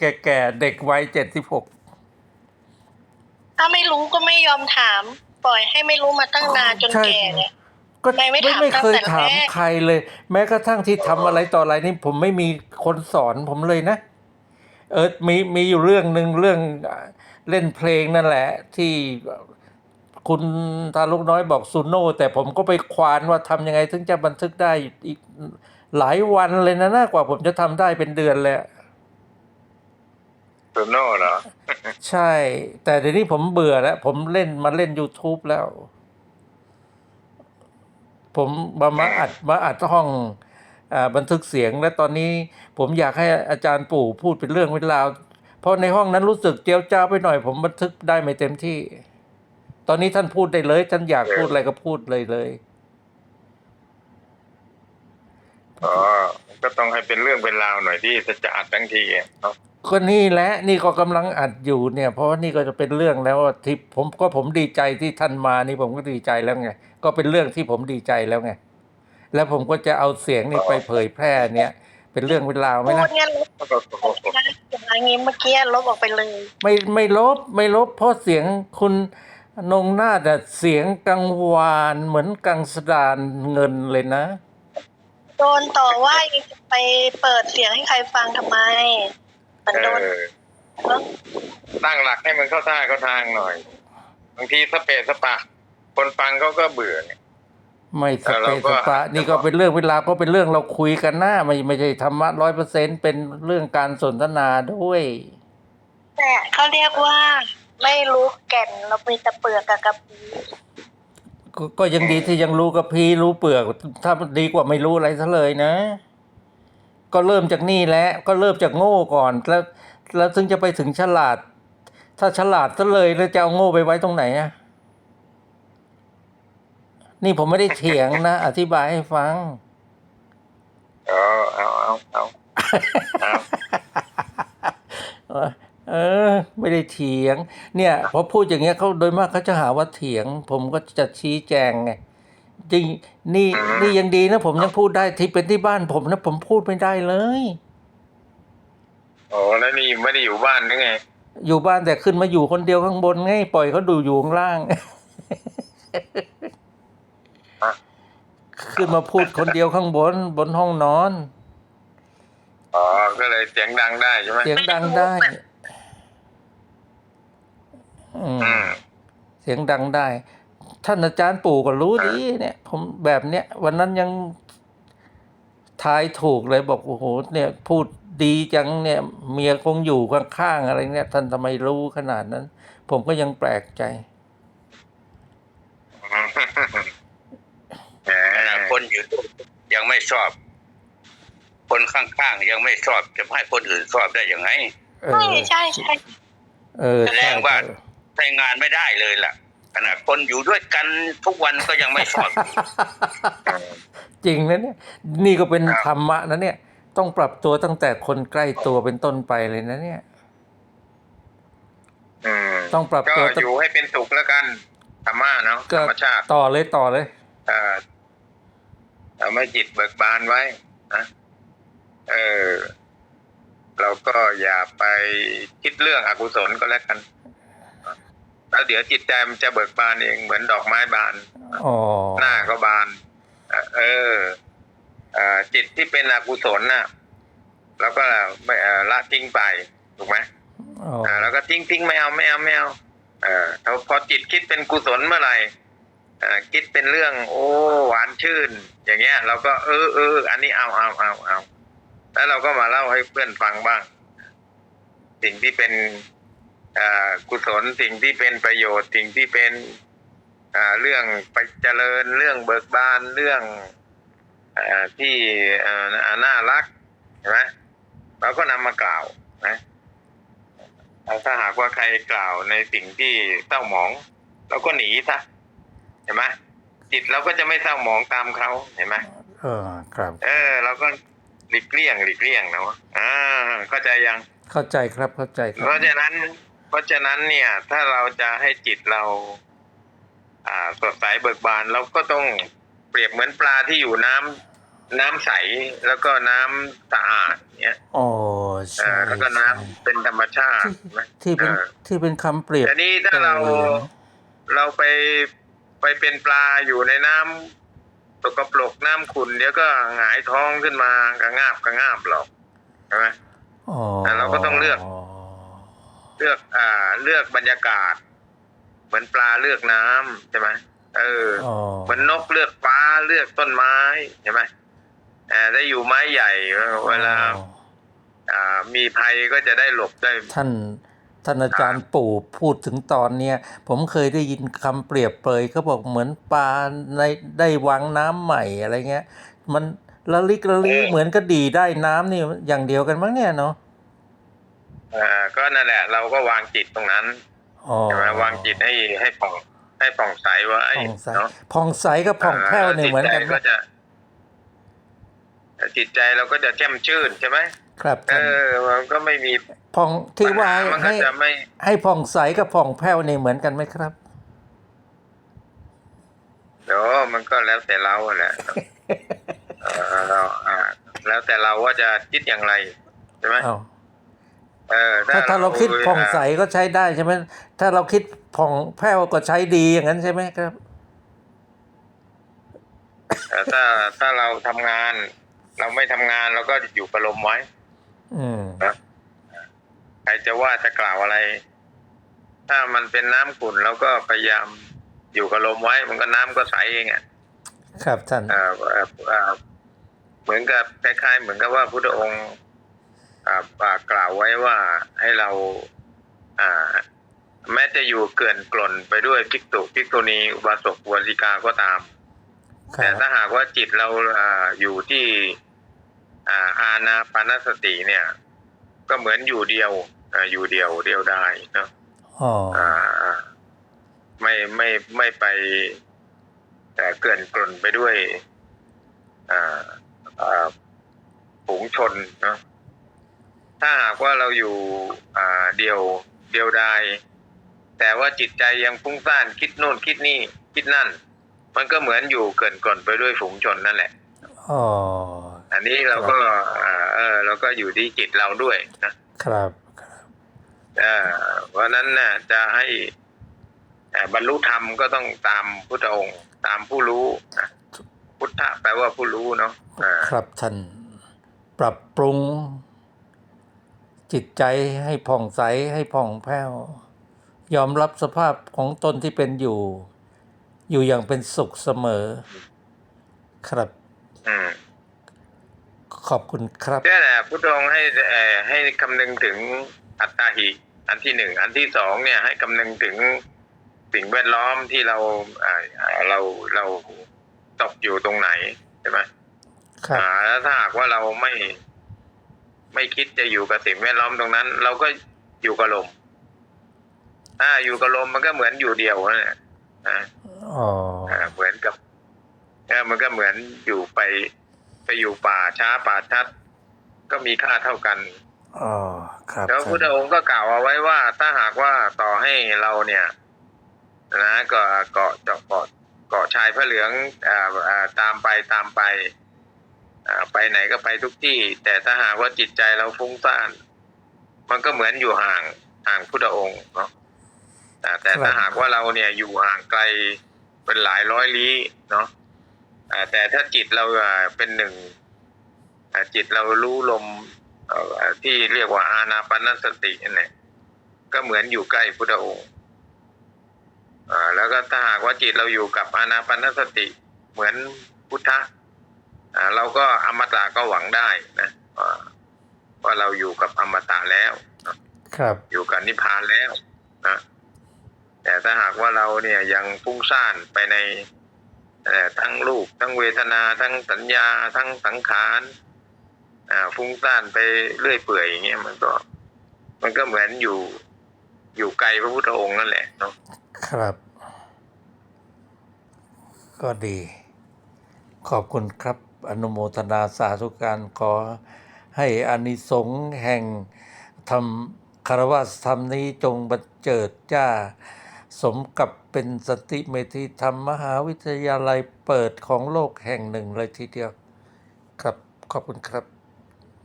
แก่ๆเด็กวัยเจ็ดสิบหกถ้าไม่รู้ก็ไม่ยอมถาม ปล่อยให้ไม่รู้มาตั้งนานจนแก่เนี่ย ก็ทำไมไม่ไม่ถามไม่เคยตั้งแต่ถามแรก ใครเลย แม้กระทั่งที่ทำอะไรต่ออะไรนี่ผมไม่มีคนสอนผมเลยนะ เออมีมีอยู่เรื่องหนึ่งเรื่องเล่นเพลงนั่นแหละ ที่คุณทาลุกน้อยบอกซูโน่แต่ผมก็ไปควานว่าทำยังไงถึงจะบันทึกได้อีกหลายวันเลยนะน่ากว่าผมจะทำได้เป็นเดือนเลยอะ ซูโน่เหรอ ใช่ แต่เดี๋ยวนี้ผมเบื่อแล้ว ผมเล่นมาเล่น YouTube แล้ว ผมมามาอัดมาอัดห้องอาบันทึกเสียงและตอนนี้ ผมอยากให้อาจารย์ปู่พูดเป็นเรื่องเป็นราว เพราะในห้องนั้นรู้สึกเจียวจ้าวไปหน่อย ผมบันทึกได้ไม่เต็มที่ ตอนนี้ท่านพูดได้เลย ท่านอยากพูดอะไรก็พูดเลยเลยอ๋อ ก็ต้องให้เป็นเรื่องเป็นราวหน่อยที่จะอัดทั้งทีอะเนาะ ก็นี่แหละนี่ก็กำลังอัดอยู่เนี่ย เพราะว่านี่ก็จะเป็นเรื่องแล้วที่ผมก็ผมดีใจที่ท่านมานี่ผมก็ดีใจแล้วไงก็เป็นเรื่องที่ผมดีใจแล้วไงแล้วผมก็จะเอาเสียงนี่ไปเผยแพร่เนี่ย เป็นเรื่องเป็นราไหมพูนะดงั้นลบอย่างนี้เมื่อกี้ลบออกไปเลย ไม่ไม่ลบไม่ลบ เพราะเสียงคุณนงนาฏอะเสียงกังวานเหมือนกังสดานเงินเลยนะ โดนต่อว่าไปเปิดเสียงให้ใครฟังทำไม มันเอโดนอตั้งหลักให้มันเข้าท่าเข้าทางหน่อย บางทีสเปซสปะ คนฟังเขาก็เบื่อไงไม่สเออเปเราซก็สปะนี่ก็เป็นเรื่องเวลาวก็เป็นเรื่องเราคุยกันนะไม่ไม่ใช่ธรรมะร้อยเปอร์เซ็นเป็นเรื่องการสนทนาด้วยแต่เขาเรียกว่าไม่รู้แก่นเรามีแต่เปลือกกับกระพีก็ก็ยังดีที่ยังรู้กับพี่รู้เปลือก ถ้าดีกว่าไม่รู้อะไรซะเลยนะ ก็เริ่มจากนี่แหละก็เริ่มจากโง่ก่อน แล้วแล้วถึงจะไปถึงฉลาด ถ้าฉลาดซะเลยแล้วจะเอาโง่ไปไว้ตรงไหนอะนี่ผมไม่ได้เถียงนะ อธิบายให้ฟัง เอาเอาเอาเอาเอาเออเออไม่ได้เถียง เนี่ยพอพูดอย่างเงี้ยเขาโดยมากเขาจะหาว่าเถียง ผมก็จะชี้แจงไง จริงนี่นี่ยังดีนะผมยังพูดได้ที่เป็นที่บ้านผมนะผมพูดไม่ได้เลยโอ้แล้วนี่ไม่ได้อยู่บ้านหรือไง อยู่บ้านแต่ขึ้นมาอยู่คนเดียวข้างบนไงปล่อยเขาดูอยู่ข้างล่างฮะขึ้นมาพูดคนเดียวข้างบน บนห้องนอนอ๋อก็เลยเสียงดังได้ใช่ไหมเสียงดังได้อืมอืมเสียงดังได้ ท่านอาจารย์ปู่ก็รู้ดีเนี่ยผมแบบเนี้ยวันนั้นยังทายถูกเลยบอกโอ้โหเนี่ยพูดดีจังเนี่ยเมียคงอยู่ข้างๆอะไรเนี่ย ท่านทำไมรู้ขนาดนั้น ผมก็ยังแปลกใจแหมขนาดคนอยู่ด้วยยังไม่ชอบ คนข้างๆยังไม่ชอบจะให้คนอื่นชอบได้ยังไงเอใช่อใช่ใช่เออแสดใช่งว่าใช้งานไม่ได้เลยล่ะ ขนาดคนอยู่ด้วยกันทุกวันก็ยังไม่ชอบจริงนะเนี่ยนี่ก็เป็นครับ ธรรมะนะเนี่ย ต้องปรับตัวตั้งแต่คนใกล้ตัวเป็นต้นไปเลยนะเนี่ย อืมต้องปรับก็ตัวอยู่ให้เป็นสุขแล้วกันธรรมะเนาะธก็รรมชาติต่อเลยต่อเลย เอ่อทำให้จิตเบิกบานไว้นะเออเราก็อย่าไปคิดเรื่องอกุศลก็แล้วกัน แล้วเดี๋ยวจิตใจมันจะเบิกบานเองเหมือนดอกไม้บานอ๋อหน้าก็บาน เออเอ่อจิตที่เป็นอกุศลน่ะ แล้วก็ไม่เอ่อละทิ้งไปถูกไหมอ๋ออ่าแล้วก็ทิ้งทิ้งไม่เอาไม่เอาไม่เอาเออพอพอจิตคิดเป็นกุศลเมื่อไหร่อ่าคิดเป็นเรื่อง โอ้หวานชื่น อย่างเงี้ย เราก็เออเอออันนี้เอาเอาเอาเอาแล้วเราก็มาเล่าให้เพื่อนฟังบ้าง สิ่งที่เป็นอ่า กุศลสิ่งที่เป็นประโยชน์สิ่งที่เป็นอ่าเรื่องไปเจริญเรื่องเบิกบานเรื่องอาที่อ่าน่ารักเห็นไหมเราก็นำมากล่าวนะถ้าหากว่าใครกล่าวในสิ่งที่เศร้าหมอง เราก็หนีซะเห็นไหมจิตเราก็จะไม่เศร้าหมองตามเขาเห็นไหมเออครับ เออเราก็หลีกเลี่ยงหลีกเลี่ยงนะวะอ่าเข้าใจยังเข้าใจครับเข้าใจครัเพราะฉะนั้นเพ ราะฉะนั้นเนี่ยถ้าเราจะให้จิตเรา อ่าสดใสเบิกบานเราก็ต้องเปรียบเหมือนปลาที่อยู่น้น้ำใสแล้วก็น้ำสะอาดเนี้ยอ๋อเอใช่อแล้วก็น้ำใช่เป็นธรรมชาตินะที่เป็นเออที่เป็นคำเปรียบแต่นี้ถ้าเราปยนะเราไปไปเป็นปลาอยู่ในน้ำตกกระปรกน้ำขุ่นเดี๋ยวก็หงายท้องขึ้นมากระงาบกระงาบหรอกใช่ไหมอ๋อแต่เราก็ต้องเลือก เลือกอ่า เลือกบรรยากาศ เหมือนปลาเลือกน้ำใช่ไหมเอออ๋อ เหมือนนกเลือกฟ้าเลือกต้นไม้ใช่ไหมแต่ได้อยู่ไม้ใหญ่เวลาอ๋ออ่า มีภัยก็จะได้หลบได้ ท่านท่านอาจารย์ปู่พูดถึงตอนเนี้ยผมเคยได้ยินคำเปรียบเปรยเขาบอกเหมือนปลาในได้วังน้ำใหม่อะไรเงี้ย มันละลิกละลีเออ เหมือนกระดีได้น้ำนี่อย่างเดียวกันมั้งเนี่ยเนาะ อ่าก็นั่นแหละ เราก็วางจิตตรงนั้นอ๋อใช่ไหมวางจิตให้ให้ผ่องให้ผ่องใสไว้ผ่องใสเนาะผ่องใสกับผ่องแผ้วเนี่ยเหมือนกันจิตใจก็ปะจะจิตใจเราก็จะแจ่มชื่นใช่ไหมครับเอท่านอมันก็ไม่มีผ่องที่ว่าปัญหมันก็ให้จะไม่ ให้ผ่องใสกับผ่องแผ้วนี่เหมือนกันไหมครับ เดี๋ยวมันก็แล้วแต่เราอะแหละ เออเราอ่าแล้วแต่เราว่าจะคิดอย่างไรใช่ไหม อ้าว เออถ้าถ้าเราคิดผ่องใสก็ใช้ได้ใช่ไหมถ้าเราคิดผ่องแผ้วก็ใช้ดีอย่างนั้นใช่ไหมครับเออถ้าถ้าเราทำงาน เราไม่ทำงานเราก็อยู่กับลมไว้ อืมใครจะว่าจะกล่าวอะไร ถ้ามันเป็นน้ำขุ่นเราก็พยายามอยู่กับลมไว้ มันก็น้ำก็ใสเองอะครับท่านเอ่อเอ่อเอ่อเหมือนกับคล้ายๆเหมือนกับว่าพุทธองค์อ่าอ่า กล่าวไว้ว่าให้เราอ่าแม้จะอยู่เกลื่อนกล่นไปด้วยภิกษุภิกษุณีอุบาสกอุบาสิกาก็ตามคแต่รับถ้าหากว่าจิตเราอ่าอยู่ที่อ่าอาณาปานสติเนี่ย ก็เหมือนอยู่เดียวอ่าอยู่เดียวเดียวได้เนาะอ๋ออ่าอ่าไม่ไม่ไม่ไปเอ่อเกลื่อนกล่นไปด้วยอ่าอ่าฝูงชนเนาะ ถ้าหากว่าเราอยู่อ่าเดียวเดียวดายแต่ว่าจิตใจยังฟุ้งซ่านคิดโน่นคิดนี่คิดนั่น มันก็เหมือนอยู่เกลื่อนกล่นไปด้วยฝูงชนนั่นแหละอ๋ออันนี้เราก็อ่าเออเราก็อยู่ที่จิตเราด้วยนะครับครับเอ่อเพราะฉะนั้นน่ะจะให้เอ่อบรรลุธรรมก็ต้องตามพุทธองค์ ตามผู้รู้นะพุทธะแปลว่าผู้รู้เนาะอ่าครับท่านปรับปรุง จิตใจให้ผ่องใสให้ผ่องแผ้ว ยอมรับสภาพของตนที่เป็นอยู่ อยู่อย่างเป็นสุขเสมอ ครับอืมขอบคุณครับนี่แหละพุทธองค์ให้เอ่อให้คำนึงถึงอัตตาหิ อันที่หนึ่ง อันที่สองเนี่ยให้คำนึงถึงสิ่งแวดล้อมที่เราอ่าอ่าเราเราตกอยู่ตรงไหนใช่ไหมครับอ่าแล้วถ้าหากว่าเราไม่ ไม่คิดจะอยู่กับสิ่งแวดล้อมตรงนั้น เราก็อยู่กับลมถ้าอยู่กับลมมันก็เหมือนอยู่เดียวนั่นแหละนะอ๋ออ่าเหมือนกับเออมันก็เหมือนอยู่ไปไปอยู่ป่าช้าป่าชัด ก็มีค่าเท่ากันอ๋อครับแล้วพุทธองค์ก็กล่าวเอาไว้ว่า ถ้าหากว่าต่อให้เราเนี่ยนะก็เกาะเจาะเกาะเกาะชายพระเหลืองอ่าอ่าตามไปตามไปอ่า ไปไหนก็ไปทุกที่ แต่ถ้าหากว่าจิตใจเราฟุ้งซ่าน มันก็เหมือนอยู่ห่างห่างพุทธองค์เนาะแต่ถ้าหากว่าเราเนี่ยอยู่ห่างไกลเป็นหลายร้อยลี้เนาะแต่ถ้าจิตเราเป็นหนึ่งจิตเรารู้ลมที่เรียกว่าอานาปานสตินั่นแหละก็เหมือนอยู่ใกล้พุทธองค์แล้วก็ถ้าหากว่าจิตเราอยู่กับอานาปานสติเหมือนพุทธะ เราก็อมตะก็หวังได้นะว่าว่าเราอยู่กับอมตะแล้วครับอยู่กับนิพพานแล้วนะแต่ถ้าหากว่าเราเนี่ยยังฟุ้งซ่านไปในเอ่อทั้งรูปทั้งเวทนา ทั้งสัญญา ทั้งสังขารอ่าฟุ้งซ่านไปเรื่อยเปื่อยอย่างเงี้ยมันก็ มันก็เหมือนอยู่อยู่ไกลพระพุทธองค์นั่นแหละเนาะครับ ก็ดี ขอบคุณครับ อนุโมทนาสาธุการขอให้อานิสงส์แห่งธรรมคารวะธรรมนี้จงบันเจิดจ้า สมกับเป็นสติเมธีธรรมมหาวิทยาลัยเปิดของโลกแห่งหนึ่งเลยทีเดียว ครับ ขอบคุณครับ